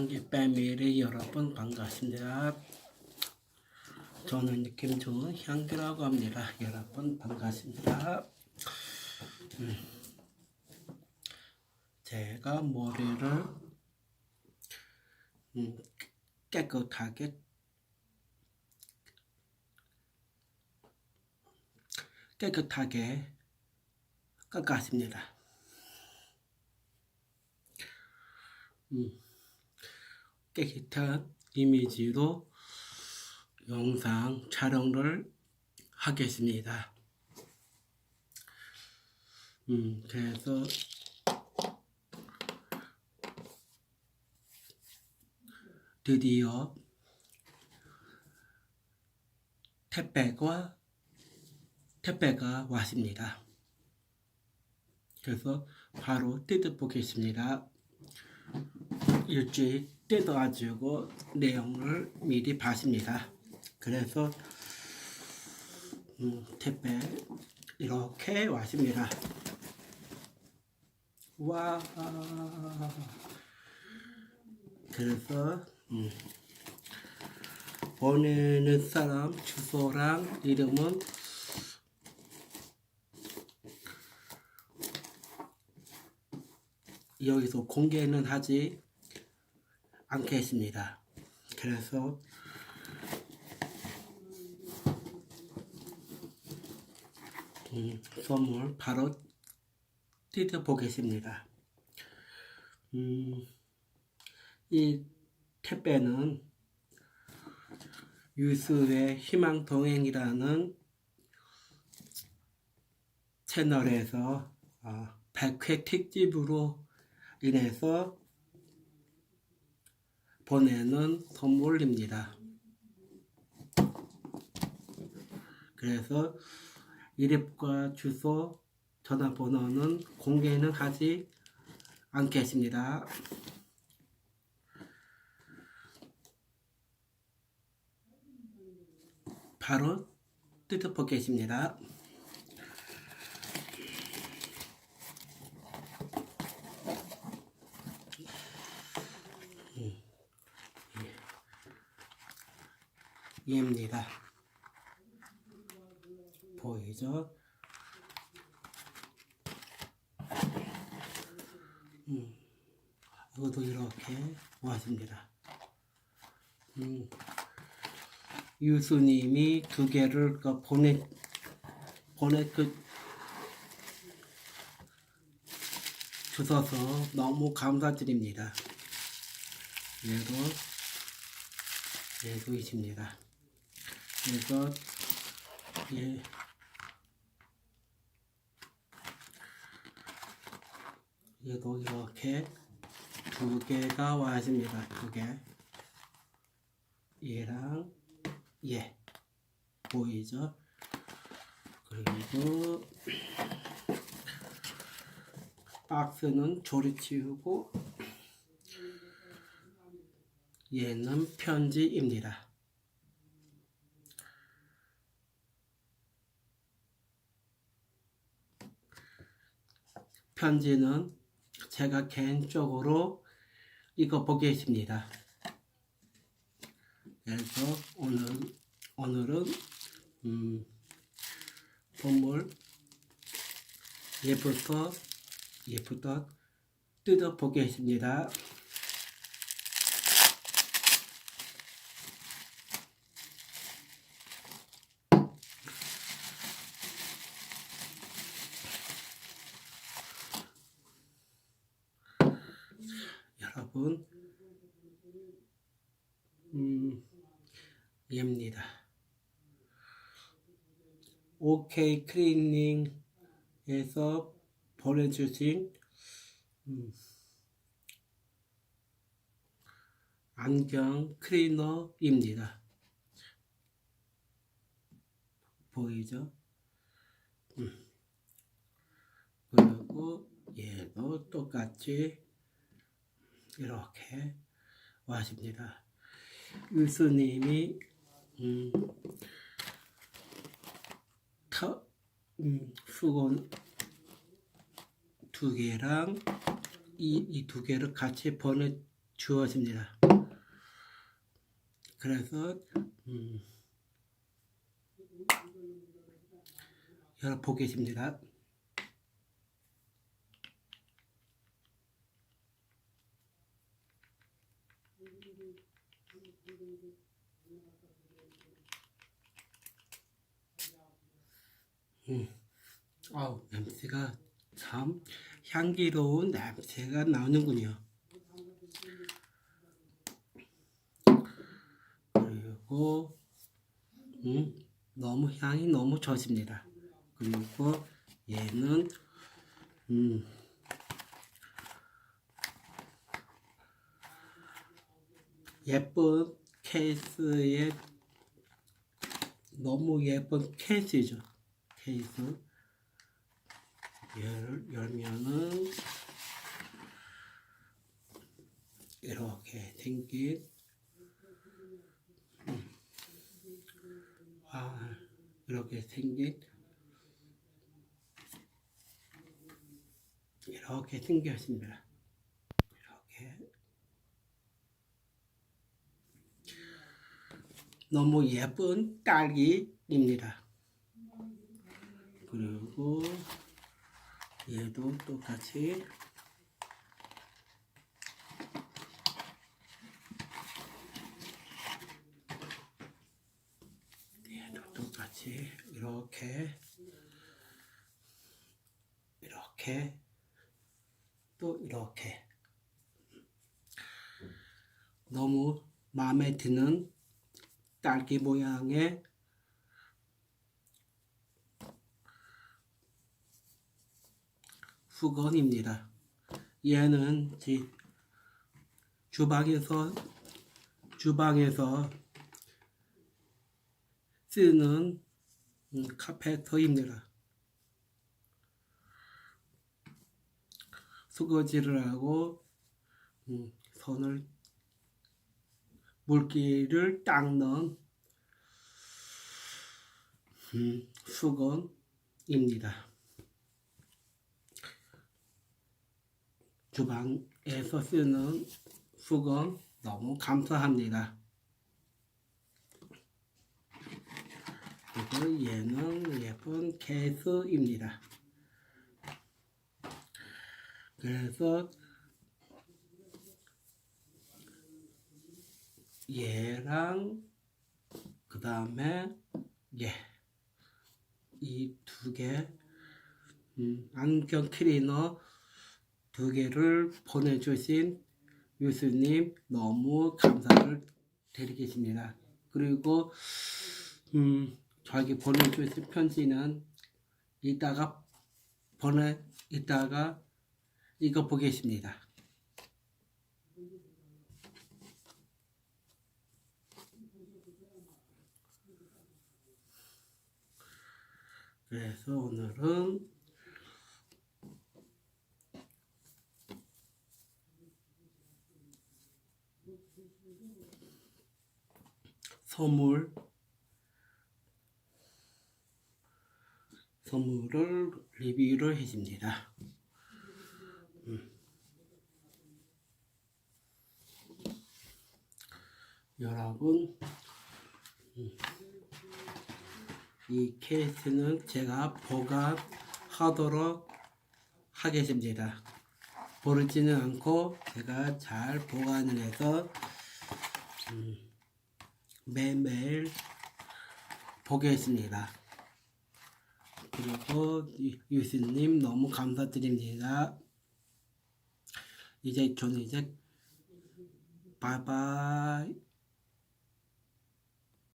향기 패밀리 여러분 반갑습니다. 저는 느낌 좋은 향기라고 합니다. 여러분 반갑습니다. 음, 제가 머리를 음, 깨끗하게 깨끗하게 깎았습니다. 음, 깨끗한 이미지로 영상 촬영을 하겠습니다. 음, 그래서 드디어 택배가 택배가 왔습니다. 그래서 바로 뜯어보겠습니다. 일주일 뜯어 가지고 내용을 미리 봤습니다. 그래서 음, 택배 이렇게 왔습니다. 와 그래서 음, 보내는 사람 주소랑 이름은 여기서 공개는 하지 않겠습니다. 그래서 음, 선물 바로 뜯어 보겠습니다. 음, 이 택배는 유수의 희망 동행이라는 채널에서 어, 100회 특집으로 인해서 보내는 선물입니다. 그래서 이름과 주소, 전화번호는 공개는 하지 않겠습니다. 바로 뜯어보겠습니다. 얘 입니다. 보이죠? 음, 이것도 이렇게 왔습니다. 음, 유수님이 두 개를 그 보내 보내 그 주셔서 너무 감사드립니다. 얘도 있습니다. 그래서 예. 얘도 이렇게 두 개가 왔습니다. 두 개. 얘랑 얘 보이죠? 그리고 박스는 조리 치우고 얘는 편지입니다. 편지는 제가 개인적으로 읽어 보겠습니다. 그래서 오늘 오늘은 음, 선물 예부터 예부터 뜯어 보겠습니다. 여러 분, 음, 얘입니다. OK 클리닝에서 보내주신 음, 안경 클리너입니다. 보이죠? 음. 그리고 얘도 똑같이 이렇게 왔습니다. 유수님이 음, 터, 음, 수건 두 개랑 이두 개를 같이 보내 주어집니다. 그래서 음, 열어보겠습니다. 음, 아우 냄새가 참 향기로운 냄새가 나오는군요. 그리고 음, 너무 향이 너무 좋습니다. 그리고 얘는 음, 예쁜 케이스에 너무 예쁜 케이스죠. 케이스 열, 열면은 이렇게 생긴 음, 아, 이렇게 생긴 이렇게 생겼습니다. 이렇게 너무 예쁜 딸기입니다. 그리고 얘도 똑같이 얘도 똑같이 이렇게 이렇게 또 이렇게 너무 마음에 드는 딸기 모양의 수건입니다. 얘는 지- 주방에서 주방에서 쓰는 음, 카페터입니다. 수거지를 하고 음, 손을 물기를 닦는 음, 수건입니다. 주방에서 쓰는 수건 너무 감사합니다. 그리고 얘는 예쁜 케이스입니다. 그래서 얘랑 그 다음에 얘 이 두개 음, 안경 클리너 두 개를 보내주신 유수님 너무 감사를 드리겠습니다. 그리고 음, 저에게 보내주신 편지는 이따가 보내 이따가 읽어 보겠습니다. 그래서 오늘은 선물 선물을 리뷰를 해줍니다. 음. 여러분 음. 이 케이스는 제가 보관하도록 하겠습니다. 버리지는 않고 제가 잘 보관을 해서 음, 매일매일 보겠습니다. 그리고 유- 유수님 너무 감사드립니다. 이제 저는 이제 바이바이